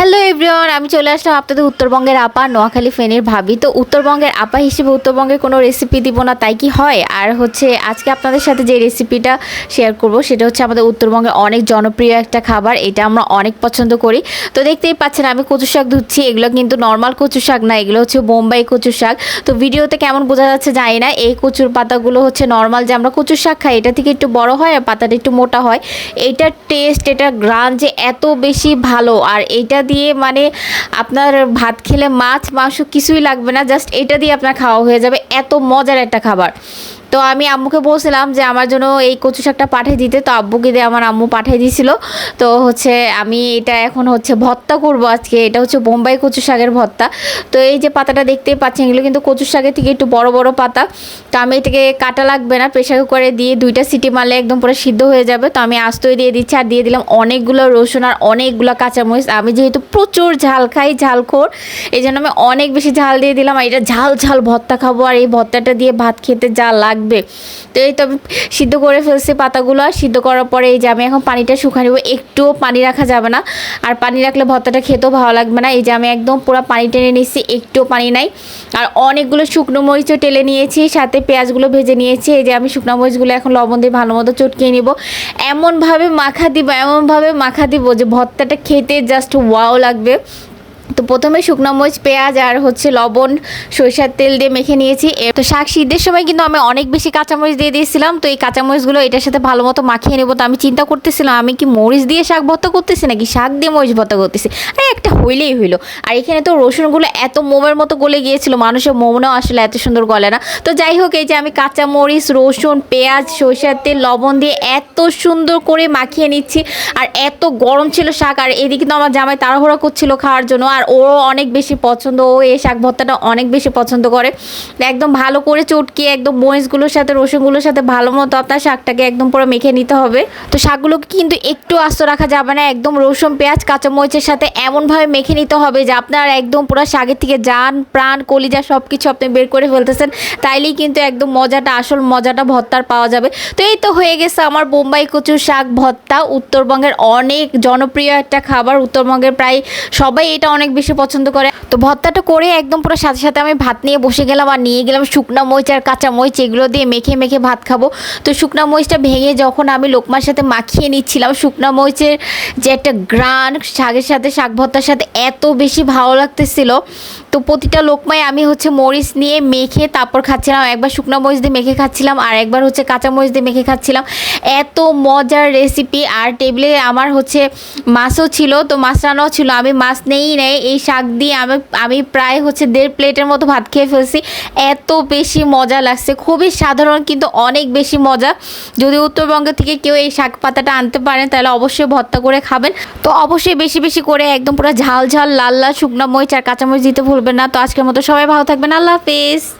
Hello everyone, আমি চলে আসলাম আপনাদের উত্তরবঙ্গের আপা, নোয়াখালী ফেনের ভাবি। তো উত্তরবঙ্গের আপা হিসেবে উত্তরবঙ্গের কোনো রেসিপি দিব না, তাই কি হয়? আর হচ্ছে আজকে আপনাদের সাথে যে রেসিপিটা শেয়ার করব, সেটা হচ্ছে আমাদের উত্তরবঙ্গের অনেক জনপ্রিয় একটা খাবার, এটা আমরা অনেক পছন্দ করি। তো দেখতেই পাচ্ছেন, আমি কচু শাক ধুচ্ছি, এগুলো কিন্তু নর্মাল কচু শাক না, এগুলো হচ্ছে বোম্বাই কচু শাক। তো ভিডিওতে কেমন বোঝা যাচ্ছে জানি না, এই কচুর পাতাগুলো হচ্ছে নর্মাল যে আমরা কচু শাক খাই, এটা থেকে একটু বড় হয় আর পাতাটা একটু মোটা হয়। এইটার টেস্ট এটার গ্রান যে এত বেশি ভালো, আর এইটা দিয়ে মানে আপনার ভাত খেলে মাছ, মাংস কিছুই লাগবে না জাস্ট এটা দিয়ে আপনার খাওয়া হয়ে যাবে। এত মজার একটা খাবার। তো আমি আম্মুকে বলছিলাম যে আমার জন্য এই কচু শাকটা পাঠিয়ে দিতে। তো আব্বুকে দিয়ে আমার আম্মু পাঠিয়ে দিয়েছিল তো হচ্ছে আমি এটা এখন হচ্ছে ভর্তা করব আজকে। এটা হচ্ছে বোম্বাই কচু শাকের ভর্তা। তো এই যে পাতাটা দেখতেই পাচ্ছেন, এগুলো কিন্তু কচু শাকের থেকে একটু বড় বড় পাতা। তো আমি এটাকে কাটা লাগবে না প্রেশার কুকারে দিয়ে দুইটা সিটি মারলে একদম পুরো সিদ্ধ হয়ে যাবে। তো আমি আস্তই দিয়ে দিচ্ছি আর দিয়ে দিলাম অনেকগুলো রসুন আর অনেকগুলো কাঁচামরিচ। আমি যেহেতু প্রচুর ঝাল খাই, ঝালখোর, এই জন্য আমি অনেক বেশি ঝাল দিয়ে দিলাম। আর এটা ঝাল ঝাল ভর্তা খাব। আর এই ভর্তাটা দিয়ে ভাত খেতে যা লাগবে। তো এই তো আমি সিদ্ধ করে ফেলছি পাতাগুলো। আর সিদ্ধ করার পরে এই যে আমি এখন পানিটা শুকা নেব। একটুও পানি রাখা যাবে না। আর পানি রাখলে ভর্তাটা খেতেও ভালো লাগবে না। এই যে আমি একদম পুরো পানি টেনে নিচ্ছি একটুও পানি নাই। আর অনেকগুলো শুকনো মরিচও টেলে নিয়েছি, সাথে পেঁয়াজগুলো ভেজে নিয়েছি। এই যে আমি শুকনো মরিচগুলো এখন লবণ দিয়ে ভালো মতো চটকিয়ে নিব। এমনভাবে মাখা দিব, এমনভাবে মাখা দিব যে ভর্তাটা খেতে জাস্ট ওয়াও লাগবে। তো প্রথমে শুকনো মরিচ, পেঁয়াজ আর হচ্ছে লবণ, সরিষার তেল দিয়ে মেখে নিয়েছি। তো শাক সিদ্ধের সময় কিন্তু আমি অনেক বেশি কাঁচামরিচ দিয়ে দিয়েছিলাম। তো এই কাঁচামরিচগুলো এটার সাথে ভালো মতো মাখিয়ে নেব। তো আমি চিন্তা করতেছিলাম, আমি কি মরিচ দিয়ে শাক ভর্তা করতেছি নাকি শাক দিয়ে মরিচ ভর্তা করতেছি? আরে একটা হইলেই হইল। আর এখানে তো রসুনগুলো এত মোমের মতো গলে গিয়েছিল, মানুষের মোমনও আসলে এত সুন্দর গলে না। তো যাই হোক, এই যে আমি কাঁচামরিচ, রসুন, পেঁয়াজ, সরিষার তেল, লবণ দিয়ে এত সুন্দর করে মাখিয়ে নিচ্ছি। আর এত গরম ছিল শাক, আর এদিকে তো আমার জামাই তাড়াহুড়া করছিল খাওয়ার জন্য। আর ও অনেক বেশি পছন্দ, ও এই শাক ভর্তাটা অনেক বেশি পছন্দ করে। একদম ভালো করে চটকিয়ে একদম মরিচগুলোর সাথে, রসুনগুলোর সাথে ভালো মতো আপনার শাকটাকে একদম পুরো মেখে নিতে হবে। তো শাকগুলোকে কিন্তু একটু আস্ত রাখা যাবে না, একদম রসুন, পেঁয়াজ কাঁচা মরিচের সাথে এমনভাবে মেখে নিতে হবে যে আপনার একদম পুরো শাকের থেকে জান, প্রাণ, কলিজা সব কিছু আপনি বের করে ফেলতেছেন। তাইলেই কিন্তু একদম মজাটা, আসল মজাটা ভর্তার পাওয়া যাবে। তো এই তো হয়ে গেছে আমার বোম্বাই কচুর শাক ভর্তা। উত্তরবঙ্গের অনেক জনপ্রিয় একটা খাবার, উত্তরবঙ্গের প্রায় সবাই এটা অনেক বেশি পছন্দ করে। তো ভর্তাটা করে একদম পুরো সাথে সাথে আমি ভাত নিয়ে বসে গেলাম আর নিয়ে গেলাম শুকনা মরিচ আর কাঁচা মরিচ, এগুলো দিয়ে মেখে মেখে ভাত খাব। তো শুকনা মরিচটা ভেঙে যখন আমি লোকমার সাথে মাখিয়ে নিচ্ছিলাম, শুকনা মরিচের যে একটা গ্রান শাকের সাথে, শাক ভর্তার সাথে এত বেশি ভালো লাগতেছিল। তো প্রতিটা লোকমায় আমি হচ্ছে মরিচ নিয়ে মেখে তারপর খাচ্ছিলাম, একবার শুকনো মরিচ দিয়ে মেখে খাচ্ছিলাম আর একবার হচ্ছে কাঁচা মরিচ দিয়ে মেখে খাচ্ছিলাম। এত মজার রেসিপি আর টেবিলে আমার হচ্ছে মাছও ছিল, তো মাছ রান্নাও ছিল, আমি মাছ নেই নেই, এই শাক দিয়ে আমি আমি প্রায় হচ্ছে দেড় প্লেটের মতো ভাত খেয়ে ফেলছি। এত বেশি মজা লাগছে, খুবই সাধারণ কিন্তু অনেক বেশি মজা। যদি উত্তরবঙ্গ থেকে কেউ এই শাক পাতাটা আনতে পারেন, তাহলে অবশ্যই ভর্তা করে খাবেন। তো অবশ্যই বেশি বেশি করে একদম পুরো ঝাল ঝাল, লাল লাল শুকনো মরিচ আর কাঁচামরিচ দিতে ভুলবেন না। তো আজকের মতো সবাই ভালো থাকবেন, আল্লাহ হাফিজ।